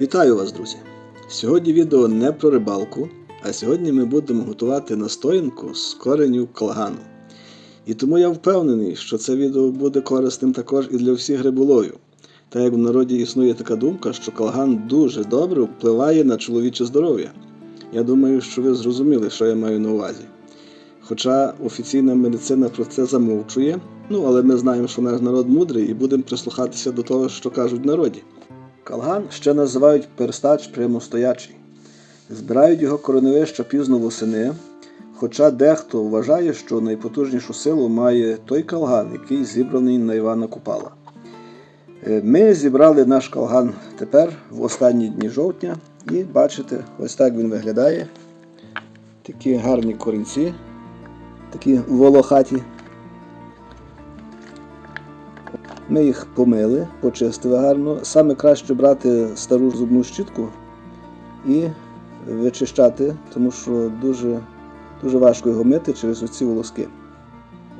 Вітаю вас, друзі! Сьогодні відео не про рибалку, а сьогодні ми будемо готувати настоянку з коренів калгану. І тому я впевнений, що це відео буде корисним також і для всіх риболовів. Та як в народі існує така думка, що калган дуже добре впливає на чоловіче здоров'я. Я думаю, що ви зрозуміли, що я маю на увазі. Хоча офіційна медицина про це замовчує, ну але ми знаємо, що наш народ мудрий і будемо прислухатися до того, що кажуть народі. Калган ще називають перстач прямостоячий. Збирають його кореневища пізно восени, хоча дехто вважає, що найпотужнішу силу має той калган, який зібраний на Івана Купала. Е, Ми зібрали наш калган тепер в останні дні жовтня, і бачите, ось так він виглядає. Такі гарні корінці, такі волохаті. Ми їх помили, почистили гарно. Саме краще брати стару зубну щітку і вичищати, тому що дуже, дуже важко його мити через оці волоски.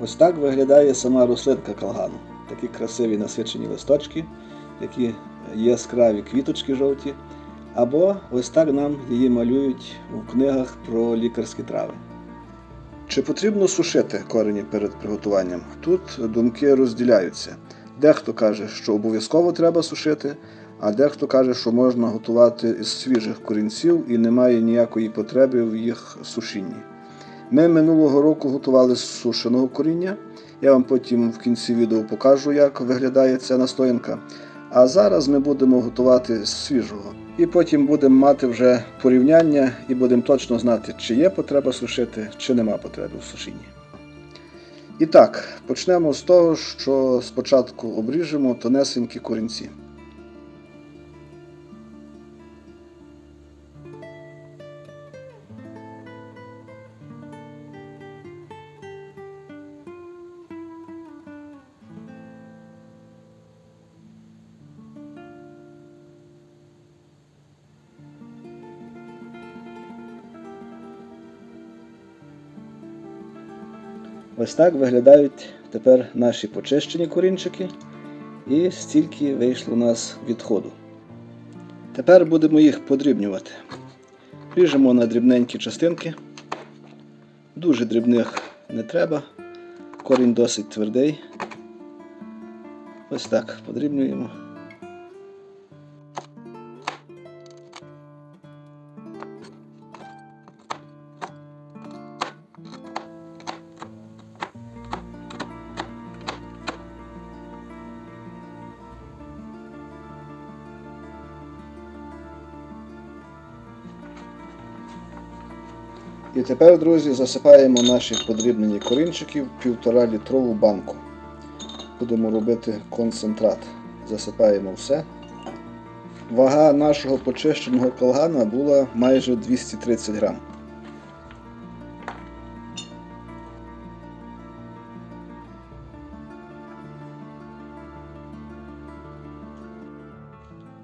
Ось так виглядає сама рослинка калгану. Такі красиві насичені листочки, такі яскраві квіточки жовті. Або ось так нам її малюють у книгах про лікарські трави. Чи потрібно сушити корені перед приготуванням? Тут думки розділяються. Дехто каже, що обов'язково треба сушити, а дехто каже, що можна готувати із свіжих корінців і немає ніякої потреби в їх сушінні. Ми минулого року готували з сушеного коріння. Я вам потім в кінці відео покажу, як виглядає ця настоянка. А зараз ми будемо готувати з свіжого. І потім будемо мати вже порівняння і будемо точно знати, чи є потреба сушити, чи нема потреби в сушінні. І так, почнемо з того, що спочатку обріжемо тонесенькі корінці. Ось так виглядають тепер наші почищені корінчики. І стільки вийшло у нас відходу. Тепер будемо їх подрібнювати. Ріжемо на дрібненькі частинки. Дуже дрібних не треба. Корінь досить твердий. Ось так подрібнюємо. І тепер, друзі, засипаємо наші подрібнені корінчики в півтора літрову банку. Будемо робити концентрат. Засипаємо все. Вага нашого почищеного колгана була майже 230 грам.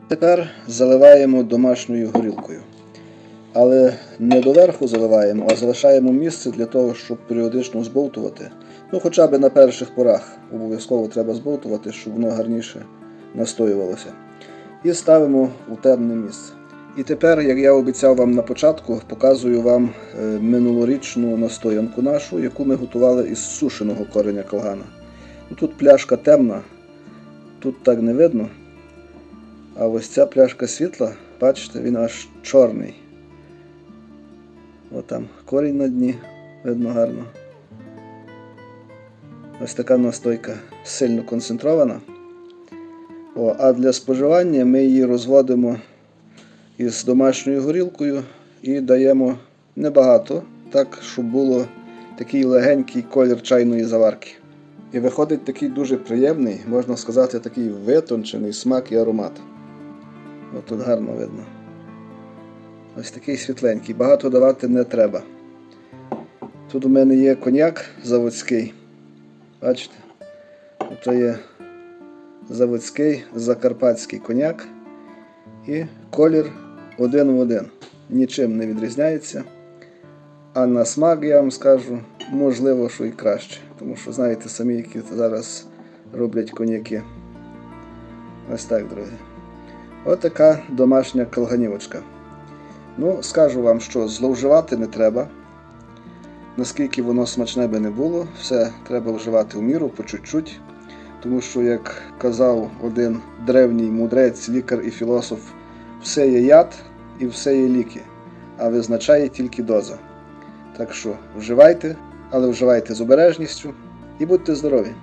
Тепер заливаємо домашньою горілкою. Але не доверху заливаємо, а залишаємо місце для того, щоб періодично збовтувати. Ну, хоча б на перших порах обов'язково треба збовтувати, щоб воно гарніше настоювалося. І ставимо у темне місце. І тепер, як я обіцяв вам на початку, показую вам е, минулорічну настоянку нашу, яку ми готували із сушеного кореня калгана. Ну, Тут пляшка темна, тут так не видно. А ось ця пляшка світла, бачите, він аж чорний. От там корінь на дні, видно гарно. Ось така настойка сильно концентрована. О, А для споживання ми її розводимо із домашньою горілкою і даємо небагато, так, щоб було такий легенький колір чайної заварки. І виходить такий дуже приємний, можна сказати, такий витончений смак і аромат. От тут гарно видно. Ось такий світленький, багато давати не треба. Тут у мене є коньяк заводський. Бачите? Це є заводський закарпатський коньяк. І колір один в один. Нічим не відрізняється. А на смак, я вам скажу, можливо, що і краще. Тому що знаєте самі, які зараз роблять коньяки. Ось так, друзі. Отака домашня колганівочка. Ну, скажу вам, що зловживати не треба. Наскільки воно смачне би не було, все треба вживати в міру по чуть-чуть. Тому що, як казав один древній мудрець, лікар і філософ, все є яд і все є ліки, а визначає тільки доза. Так що вживайте, але вживайте з обережністю і будьте здорові!